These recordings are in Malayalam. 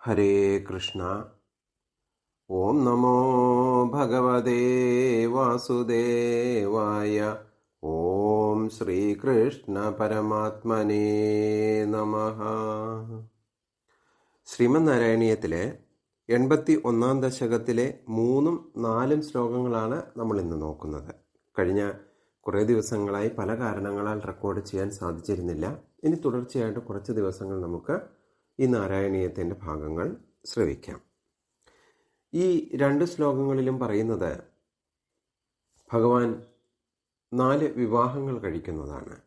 ഹരേ കൃഷ്ണ. ഓം നമോ ഭഗവതേ വാസുദേവായ. ഓം ശ്രീകൃഷ്ണ പരമാത്മനേ നമ. ശ്രീമന്നാരായണീയത്തിലെ എൺപത്തി ഒന്നാം ദശകത്തിലെ മൂന്നും നാലും ശ്ലോകങ്ങളാണ് നമ്മൾ ഇന്ന് നോക്കുന്നത്. കഴിഞ്ഞ കുറേ ദിവസങ്ങളായി പല കാരണങ്ങളാൽ റെക്കോർഡ് ചെയ്യാൻ സാധിച്ചിരുന്നില്ല. ഇനി തുടർച്ചയായിട്ട് കുറച്ച് ദിവസങ്ങൾ നമുക്ക് ഈ നാരായണീയത്തിന്റെ ഭാഗങ്ങൾ ശ്രവിക്കാം. ഈ രണ്ട് ശ്ലോകങ്ങളിലും പറയുന്നത് ഭഗവാൻ നാല് വിവാഹങ്ങൾ കഴിക്കുന്നതാണ്.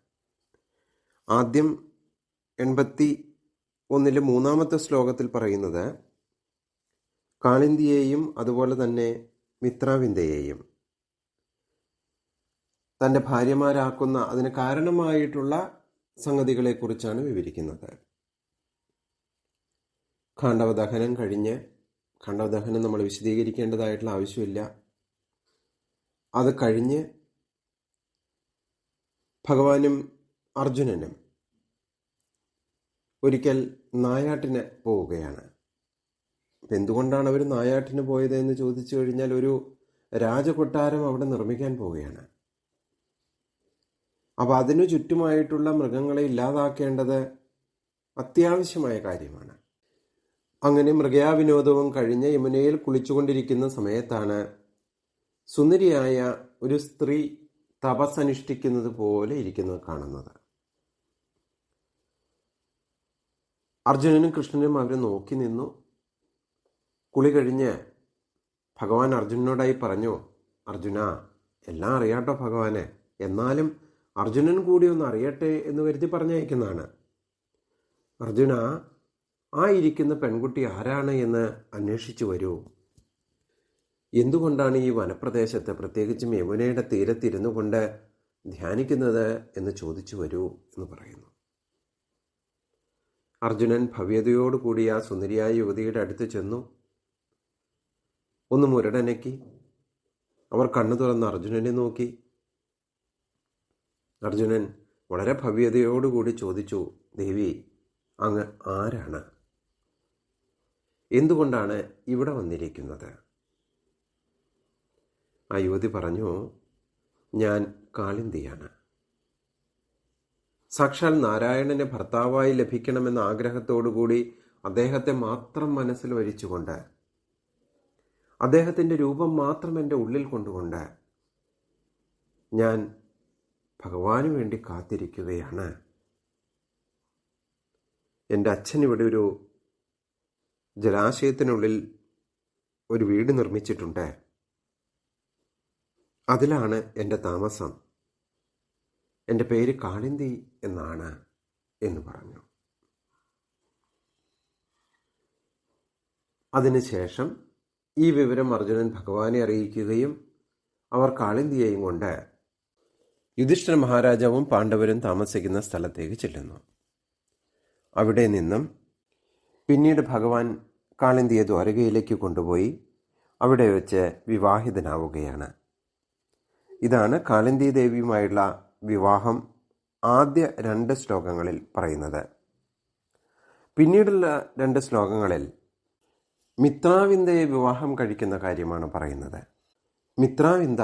ആദ്യം എൺപത്തി ഒന്നിലെ മൂന്നാമത്തെ ശ്ലോകത്തിൽ പറയുന്നത് കാളിന്തിയെയും അതുപോലെ തന്നെ മിത്രാവിന്ദയെയും തന്റെ ഭാര്യമാരാക്കുന്ന അതിന് കാരണമായിട്ടുള്ള സംഗതികളെക്കുറിച്ചാണ് വിവരിക്കുന്നത്. ഖാണ്ഡവദഹനം കഴിഞ്ഞ് ഖണ്ഡവദഹനം നമ്മൾ വിശദീകരിക്കേണ്ടതായിട്ടുള്ള ആവശ്യമില്ല. അത് കഴിഞ്ഞ് ഭഗവാനും അർജുനനും ഒരിക്കൽ നായാട്ടിന് പോവുകയാണ്. അപ്പം എന്തുകൊണ്ടാണ് അവർ നായാട്ടിന് പോയത് എന്ന് ചോദിച്ചു കഴിഞ്ഞാൽ ഒരു രാജകൊട്ടാരം അവിടെ നിർമ്മിക്കാൻ പോവുകയാണ്. അപ്പോൾ അതിനു ചുറ്റുമായിട്ടുള്ള മൃഗങ്ങളെ ഇല്ലാതാക്കേണ്ടത് അത്യാവശ്യമായ കാര്യമാണ്. അങ്ങനെ മൃഗയാവിനോദവും കഴിഞ്ഞ് യമുനയിൽ കുളിച്ചുകൊണ്ടിരിക്കുന്ന സമയത്താണ് സുന്ദരിയായ ഒരു സ്ത്രീ തപസ്സനുഷ്ഠിക്കുന്നത് പോലെ ഇരിക്കുന്നത് കാണുന്നത്. അർജുനനും കൃഷ്ണനും അവരെ നോക്കി നിന്നു. കുളി കഴിഞ്ഞ് ഭഗവാൻ അർജുനനോടായി പറഞ്ഞു അർജുന എല്ലാം അറിയാട്ടോ ഭഗവാനെ. എന്നാലും അർജുനൻ കൂടി ഒന്ന് അറിയട്ടെ എന്ന് കരുതി പറഞ്ഞയക്കുന്നതാണ്. അർജുന ആ ഇരിക്കുന്ന പെൺകുട്ടി ആരാണ് എന്ന് അന്വേഷിച്ചു വരൂ. എന്തുകൊണ്ടാണ് ഈ വനപ്രദേശത്ത് പ്രത്യേകിച്ചും യമുനയുടെ തീരത്തിരുന്നു കൊണ്ട് ധ്യാനിക്കുന്നത് എന്ന് ചോദിച്ചു വരൂ എന്ന് പറയുന്നു. അർജുനൻ ഭവ്യതയോടുകൂടി ആ സുന്ദരിയായ യുവതിയുടെ അടുത്ത് ചെന്നു. ഒന്ന് മുരടനക്കി. അവർ കണ്ണു തുറന്ന് അർജുനനെ നോക്കി. അർജുനൻ വളരെ ഭവ്യതയോടുകൂടി ചോദിച്ചു ദേവി അങ്ങ് ആരാണ്? എന്തുകൊണ്ടാണ് ഇവിടെ വന്നിരിക്കുന്നത്? ആ യുവതി പറഞ്ഞു ഞാൻ കാളിന്തിയാണ്. സാക്ഷാൽ നാരായണനെ ഭർത്താവായി ലഭിക്കണമെന്ന ആഗ്രഹത്തോടുകൂടി അദ്ദേഹത്തെ മാത്രം മനസ്സിൽ വരിച്ചുകൊണ്ട് അദ്ദേഹത്തിന്റെ രൂപം മാത്രം എന്റെ ഉള്ളിൽ കൊണ്ടുകൊണ്ട് ഞാൻ ഭഗവാന് വേണ്ടി കാത്തിരിക്കുകയാണ്. എന്റെ അച്ഛൻ ഇവിടെ ഒരു ജലാശയത്തിനുള്ളിൽ ഒരു വീട് നിർമ്മിച്ചിട്ടുണ്ട്. അതിലാണ് എന്റെ താമസം. എന്റെ പേര് കാളിന്തി എന്നാണ് എന്ന് പറഞ്ഞു. അതിനുശേഷം ഈ വിവരം അർജുനൻ ഭഗവാനെ അറിയിക്കുകയും അവർ കാളിന്തിയെയും കൊണ്ട് യുധിഷ്ഠിര മഹാരാജാവും പാണ്ഡവരും താമസിക്കുന്ന സ്ഥലത്തേക്ക് ചെല്ലുന്നു. അവിടെ നിന്നും പിന്നീട് ഭഗവാൻ കാളിന്തിയെ ദ്വാരകയിലേക്ക് കൊണ്ടുപോയി അവിടെ വെച്ച് വിവാഹിതനാവുകയാണ്. ഇതാണ് കാളിന്തി ദേവിയുമായുള്ള വിവാഹം ആദ്യ രണ്ട് ശ്ലോകങ്ങളിൽ പറയുന്നത്. പിന്നീടുള്ള രണ്ട് ശ്ലോകങ്ങളിൽ മിത്രാവിന്ദയെ വിവാഹം കഴിക്കുന്ന കാര്യമാണ് പറയുന്നത്. മിത്രാവിന്ദ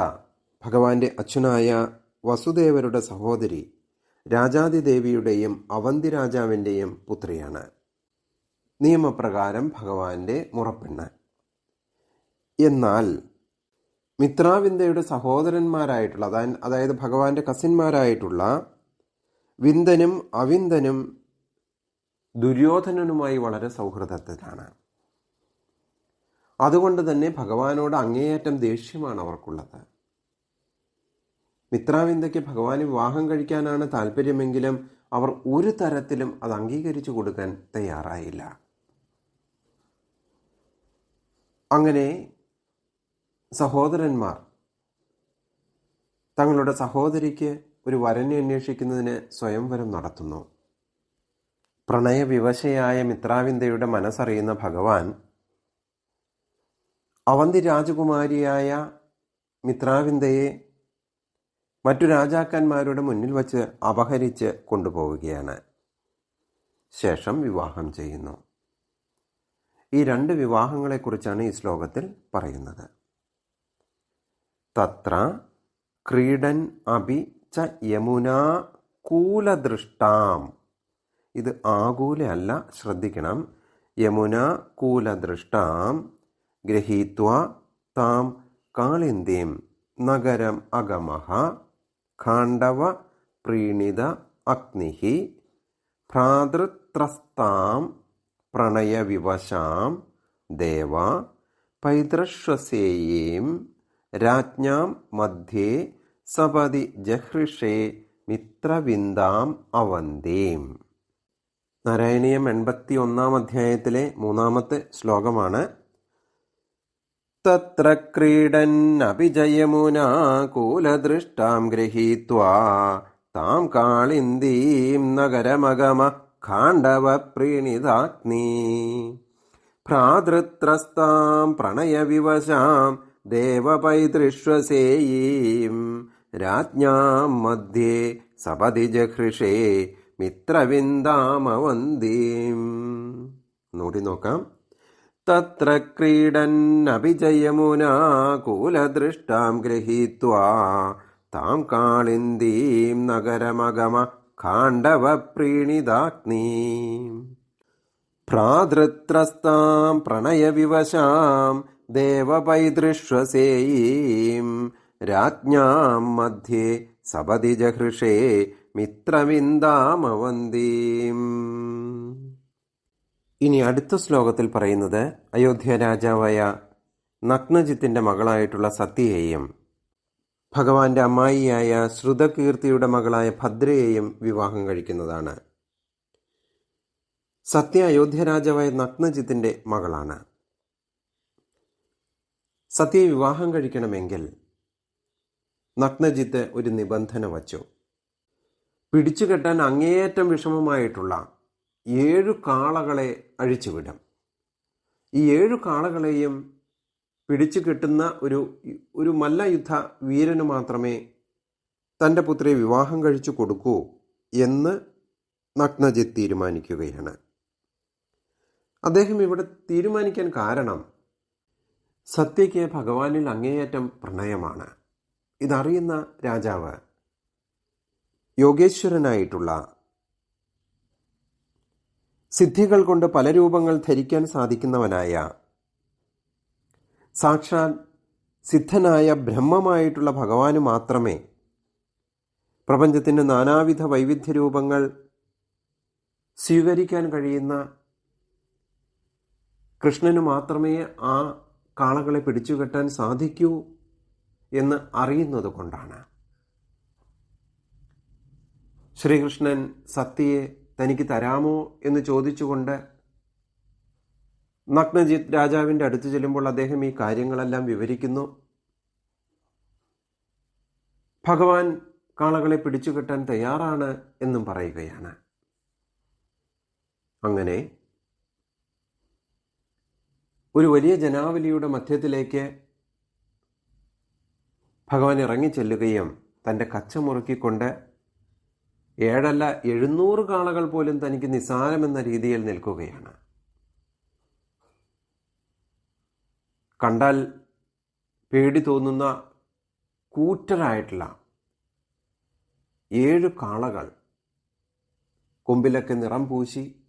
ഭഗവാന്റെ അച്ഛനായ വസുദേവരുടെ സഹോദരി രാജാതിദേവിയുടെയും അവന്തി രാജാവിന്റെയും പുത്രിയാണ്. നിയമപ്രകാരം ഭഗവാന്റെ മുറപ്പെണ്ണാൻ. എന്നാൽ മിത്രാവിന്ദയുടെ സഹോദരന്മാരായിട്ടുള്ള അതായത് ഭഗവാന്റെ കസിന്മാരായിട്ടുള്ള വിന്ദനും അവിന്ദനും ദുര്യോധനനുമായി വളരെ സൗഹൃദത്തിലാണ്. അതുകൊണ്ട് തന്നെ ഭഗവാനോട് അങ്ങേയറ്റം ദേഷ്യമാണ് അവർക്കുള്ളത്. മിത്രാവിന്ദയ്ക്ക് ഭഗവാന് വിവാഹം കഴിക്കാനാണ് താല്പര്യമെങ്കിലും അവർ ഒരു തരത്തിലും അത് അംഗീകരിച്ചു കൊടുക്കാൻ തയ്യാറായില്ല. അങ്ങനെ സഹോദരന്മാർ തങ്ങളുടെ സഹോദരിക്ക് ഒരു വരനെ അന്വേഷിക്കുന്നതിന് സ്വയംവരം നടത്തുന്നു. പ്രണയവിവശയായ മിത്രാവിന്ദയുടെ മനസ്സറിയുന്ന ഭഗവാൻ അവന്തി രാജകുമാരിയായ മിത്രാവിന്ദയെ മറ്റു രാജാക്കന്മാരുടെ മുന്നിൽ വച്ച് അപഹരിച്ച് കൊണ്ടുപോവുകയാണ്. ശേഷം വിവാഹം ചെയ്യുന്നു. ഈ രണ്ട് വിവാഹങ്ങളെക്കുറിച്ചാണ് ഈ ശ്ലോകത്തിൽ പറയുന്നത്. തത്ര ക്രീഡൻ അഭി ച യമുനാ കൂലദൃഷ്ടാം. ഇത് ആകൂലയല്ല ശ്രദ്ധിക്കണം. യമുന കൂലദൃഷ്ടാം ഗ്രഹീത്വ താം കാളിന്ദീം നഗരം അഗമഹ ഖാണ്ഡവ പ്രീണിത അഗ്നിഹി ഭ്രാതൃത്രസ്താം പ്രണയവിവശാം ദേവ പൈതൃശ്വസേയീം രാജ്ഞാം മധ്യേ സപതി ജഹൃഷേ മിത്രവിന്ദാം അവന്തീം. നാരായണീയം എൺപത്തി ഒന്നാം അധ്യായത്തിലെ മൂന്നാമത്തെ ശ്ലോകമാണ്. തത്ര ക്രീഡന്നഭിജയമുനാ കൂലദൃഷ്ടാം ഗൃഹീത്വാ താം കാളിന്ദീം നഗരമഗമ ഖാണ്ഡവ പ്രീണിതാഗ്നി ഭ്രാതൃത്രസ്താം പ്രണയവിവശാം ദേവപൈതൃശ്വസേയീം. രാജ്ഞാം മധ്യേ സപതി ജഹൃഷേ മിത്രവിന്ദാമവന്തീം. നോടി നോക്കാം. തത്ര ക്രീഡന്നഭിജയമുനാ കൂലദൃഷ്ടാം ഗൃഹീത്വാ താം കാളിന്ദീം നഗരമഗമ പ്രീണിതാഗ്നി ഭ്രാതൃത്രസ്താം പ്രണയവിവശാം ദേവപൈതൃശ്വസേയീം രാജ്ഞാം മധ്യേ സപതി ജഹൃഷേ മിത്രവിന്ദാമവന്തീം. ഇനി അടുത്ത ശ്ലോകത്തിൽ പറയുന്നത് അയോധ്യ രാജാവായ നഗ്നജിത്തിന്റെ മകളായിട്ടുള്ള സത്യയെയും ഭഗവാന്റെ അമ്മായിയായ ശ്രുതകീർത്തിയുടെ മകളായ ഭദ്രയെയും വിവാഹം കഴിക്കുന്നതാണ്. സത്യ അയോധ്യ രാജാവായ നഗ്നജിത്തിന്റെ മകളാണ്. സത്യയെ വിവാഹം കഴിക്കണമെങ്കിൽ നഗ്നജിത്ത് ഒരു നിബന്ധന വച്ചു. പിടിച്ചു കെട്ടാൻ അങ്ങേയറ്റം വിഷമമായിട്ടുള്ള ഏഴു കാളകളെ അഴിച്ചുവിടും. ഈ ഏഴു കാളകളെയും പിടിച്ചു കിട്ടുന്ന ഒരു ഒരു മല്ലയുദ്ധ വീരന് മാത്രമേ തന്റെ പുത്രിയെ വിവാഹം കഴിച്ചു കൊടുക്കൂ എന്ന് നഗ്നജിത്ത് തീരുമാനിക്കുകയാണ്. അദ്ദേഹം ഇവിടെ തീരുമാനിക്കാൻ കാരണം സത്യയ്ക്ക് ഭഗവാനിൽ അങ്ങേയറ്റം പ്രണയമാണ്. ഇതറിയുന്ന രാജാവ് യോഗേശ്വരനായിട്ടുള്ള സിദ്ധികൾ കൊണ്ട് പല രൂപങ്ങൾ ധരിക്കാൻ സാധിക്കുന്നവനായ സാക്ഷാൽ സിദ്ധനായ ബ്രഹ്മമായിട്ടുള്ള ഭഗവാന് മാത്രമേ പ്രപഞ്ചത്തിന്റെ നാനാവിധ വൈവിധ്യ രൂപങ്ങൾ സ്വീകരിക്കാൻ കഴിയുന്ന കൃഷ്ണന് മാത്രമേ ആ കാളകളെ പിടിച്ചുകെട്ടാൻ സാധിക്കൂ എന്ന് അറിയുന്നത് കൊണ്ടാണ്. ശ്രീകൃഷ്ണൻ സത്യയെ തനിക്ക് തരാമോ എന്ന് ചോദിച്ചുകൊണ്ട് നഗ്നജിത്ത് രാജാവിന്റെ അടുത്ത് ചെല്ലുമ്പോൾ അദ്ദേഹം ഈ കാര്യങ്ങളെല്ലാം വിവരിക്കുന്നു. ഭഗവാൻ കാളകളെ പിടിച്ചു പിടിച്ചുകെട്ടാൻ തയ്യാറാണ് എന്നും പറയുകയാണ്. അങ്ങനെ ഒരു വലിയ ജനാവലിയുടെ മധ്യത്തിലേക്ക് ഭഗവാൻ ഇറങ്ങിച്ചെല്ലുകയും തന്റെ കച്ച മുറുക്കിക്കൊണ്ട് ഏഴല്ല എഴുന്നൂറ് കാളകൾ പോലും തനിക്ക് നിസാരമെന്ന രീതിയിൽ നിൽക്കുകയാണ്. കണ്ടാൽ പേടി തോന്നുന്ന കൂറ്റരായിട്ടുള്ള ഏഴ് കാളകൾ കൊമ്പിലൊക്കെ നിറം പൂശി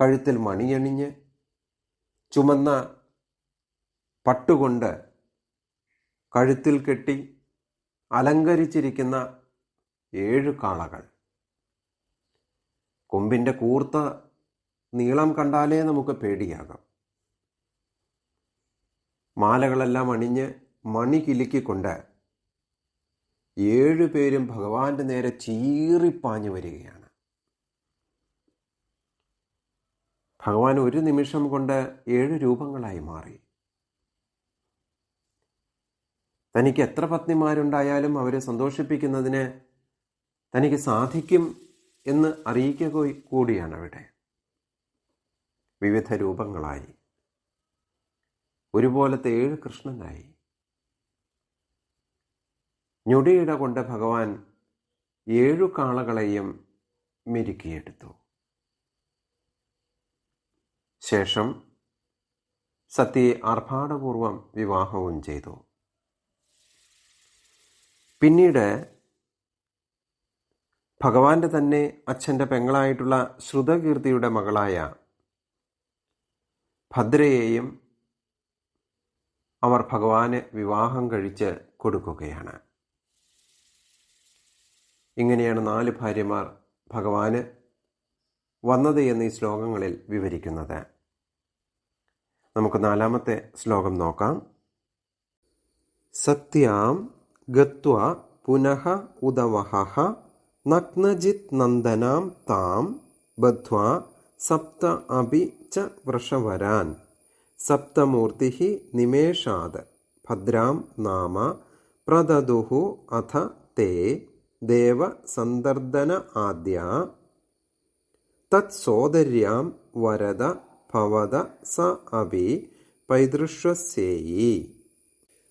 കഴുത്തിൽ മണിയണിഞ്ഞ് ചുമന്ന പട്ടുകൊണ്ട് കഴുത്തിൽ കെട്ടി അലങ്കരിച്ചിരിക്കുന്ന ഏഴ് കാളകൾ. കൊമ്പിന്റെ കൂർത്ത നീളം കണ്ടാലേ നമുക്ക് പേടിയാകാം. മാലകളെല്ലാം അണിഞ്ഞ് മണി കിലുക്കിക്കൊണ്ട് ഏഴുപേരും ഭഗവാന്റെ നേരെ ചീറിപ്പാഞ്ഞു വരികയാണ്. ഭഗവാൻ ഒരു നിമിഷം കൊണ്ട് ഏഴ് രൂപങ്ങളായി മാറി. തനിക്ക് എത്ര പത്നിമാരുണ്ടായാലും അവരെ സന്തോഷിപ്പിക്കുന്നതിന് തനിക്ക് സാധിക്കും എന്ന് അറിയിക്കുക കൂടിയാണ് അവിടെ വിവിധ രൂപങ്ങളായി. ഒരുപോലത്തെ ഏഴ് കൃഷ്ണനായി. ഞൊടിയിട കൊണ്ട് ഭഗവാൻ ഏഴു കാളകളെയും മെരുക്കിയെടുത്തു. ശേഷം സത്യയെ ആർഭാടപൂർവം വിവാഹവും ചെയ്തു. പിന്നീട് ഭഗവാന്റെ തന്നെ അച്ഛന്റെ പെങ്ങളായിട്ടുള്ള ശ്രുതകീർത്തിയുടെ മകളായ ഭദ്രയെയും അവർ ഭഗവാന് വിവാഹം കഴിച്ച് കൊടുക്കുകയാണ്. ഇങ്ങനെയാണ് നാല് ഭാര്യമാർ ഭഗവാന് വന്നത് എന്നീ ശ്ലോകങ്ങളിൽ വിവരിക്കുന്നത്. നമുക്ക് നാലാമത്തെ ശ്ലോകം നോക്കാം. സത്യാം ഗത്വ പുനഃ ഉദവഹ നഗ്നജിത് നന്ദനാം താം ബദ്ധ്വ സപ്ത അഭി ച വൃഷവരാൻ സപ്തമൂർത്തി നിമേഷാത് ഭദ്രാം നാമ പ്രദദുഹു അഥ തേ ദേവസന്ദർദന ആദ്യ തത്സോദര്യാം വരദ ഭവത സ അപി പൈതൃഷ്വസേയി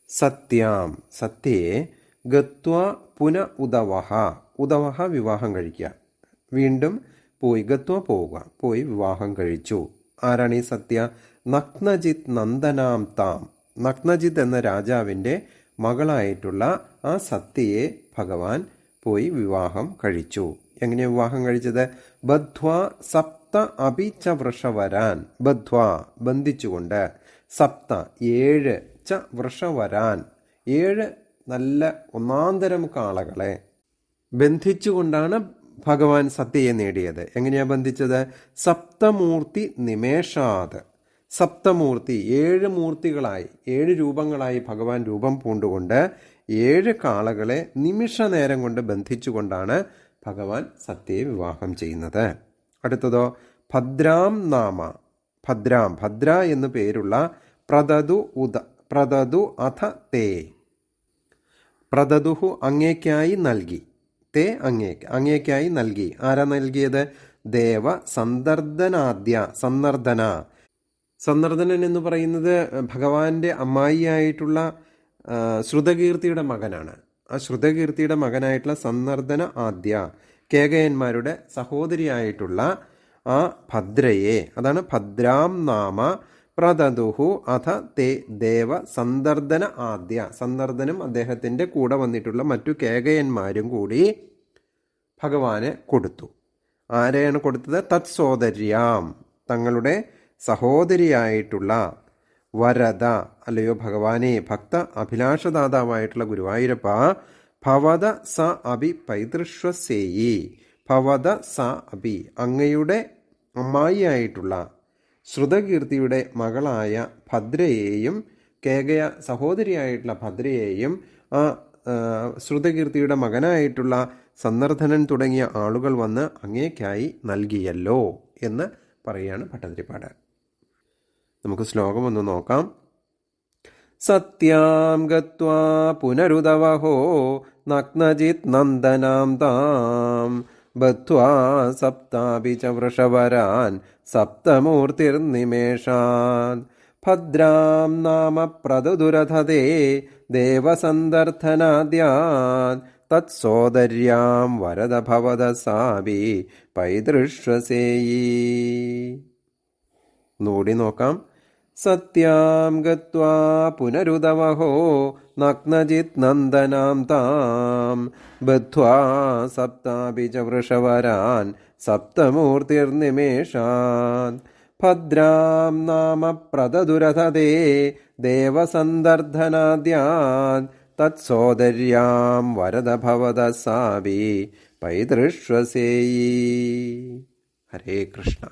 സത്യാം സത്യേ ഗത്വ പുന ഉദവഹ ഉദവഹ വിവാഹം കഴിക്കുക വീണ്ടും പോയി ഗത്വ പോവുക. പോയി വിവാഹം കഴിച്ചു. ആരാണ് ഈ സത്യ? നഗ്നജിത് നന്ദനാം താം. നഗ്നജിത് എന്ന രാജാവിന്റെ മകളായിട്ടുള്ള ആ സത്യയെ ഭഗവാൻ പോയി വിവാഹം കഴിച്ചു. എങ്ങനെ വിവാഹം കഴിച്ചത്? ബദ്ധ്വ സപ്ത അപിച്ച വൃഷവരാൻ. ബദ്ധ്വ ബന്ധിച്ചുകൊണ്ട് സപ്ത ഏഴ് ച വൃഷവരാൻ. ഏഴ് നല്ല ഒന്നാന്തരം കാളകളെ ബന്ധിച്ചുകൊണ്ടാണ് ഭഗവാൻ സത്യയെ നേടിയത്. എങ്ങനെയാ ബന്ധിച്ചത്? സപ്തമൂർത്തി നിമേഷാത്. സപ്തമൂർത്തി ഏഴ് മൂർത്തികളായി ഏഴ് രൂപങ്ങളായി ഭഗവാൻ രൂപം പൂണ്ടുകൊണ്ട് ഏഴ് കാളകളെ നിമിഷ നേരം കൊണ്ട് ബന്ധിച്ചുകൊണ്ടാണ് ഭഗവാൻ സത്യയെ വിവാഹം ചെയ്യുന്നത്. അടുത്തതോ ഭദ്രാം നാമ ഭദ്രാം ഭദ്ര എന്നു പേരുള്ള പ്രദതു ഉദ പ്രദതു അഥ തേ. പ്രദതുഹു അങ്ങേക്കായി നൽകി തേ അങ്ങേ അങ്ങേക്കായി നൽകി. ആരാ നൽകിയത്? ദേവ സന്ദർദനാദ്യ സന്ദർദന സന്ദർദനൻ എന്ന് പറയുന്നത് ഭഗവാന്റെ അമ്മായിയായിട്ടുള്ള ശ്രുതകീർത്തിയുടെ മകനാണ്. ആ ശ്രുതകീർത്തിയുടെ മകനായിട്ടുള്ള സന്ദർദന ആദ്യ കേകയന്മാരുടെ സഹോദരിയായിട്ടുള്ള ആ ഭദ്രയെ അതാണ് ഭദ്രാം നാമ പ്രതതുഹു അഥ തേ ദേവ സന്ദർദന ആദ്യ. സന്ദർദനും അദ്ദേഹത്തിന്റെ കൂടെ വന്നിട്ടുള്ള മറ്റു കേകയന്മാരും കൂടി ഭഗവാനെ കൊടുത്തു. ആരെയാണ് കൊടുത്തത്? തത് തത്സോദര്യാം. തങ്ങളുടെ സഹോദരിയായിട്ടുള്ള വരദ അല്ലയോ ഭഗവാനെ ഭക്ത അഭിലാഷദാതാവായിട്ടുള്ള ഗുരുവായൂരപ്പ ഭവത സ അഭി പൈതൃഷ്വസേയി ഭവത സ അഭി അങ്ങയുടെ അമ്മായിയായിട്ടുള്ള ശ്രുതകീർത്തിയുടെ മകളായ ഭദ്രയെയും കേകയ സഹോദരിയായിട്ടുള്ള ഭദ്രയെയും ആ ശ്രുതകീർത്തിയുടെ മകനായിട്ടുള്ള സന്ദർധനൻ തുടങ്ങിയ ആളുകൾ വന്ന് അങ്ങേക്കായി നൽകിയല്ലോ എന്ന് പറയുകയാണ് ഭട്ടതിരിപ്പാട്. നമുക്ക് ശ്ലോകം ഒന്ന് നോക്കാം. സത്യാം ഗത്വാ പുനരുദവഹോ നഗ്നജിത് നന്ദനാം താം. ബദ്ധ്വാ സപ്താപി ച വൃഷവരാൻ സപ്തമൂർത്തിർനിമേഷാൻ. ഭദ്രാം നാമ പ്രതുദുരഥതേ ദേവസന്ദർഥനാദ്യാൻ. തത്സോദര്യാം വരദ ഭവത സാബി പൈതൃഷ്വസേയി നോടി നോക്കാം. സത്യാം गत्वा पुनरुदवहो നന്ദനാം താം. ബദ്ധ്വാ സപ്താപി ച വൃഷവരാൻ സപ്തമൂർത്തിർനിമേഷാൻ. ഭദ്രാം നാമ പ്രദദുരഥതേ ദേവസന്ദർധനാദ്യാൻ തത്സോദര്യാം വരദ ഭവത സാബി പൈതൃഷ്വസേയി. ഹരേ കൃഷ്ണ.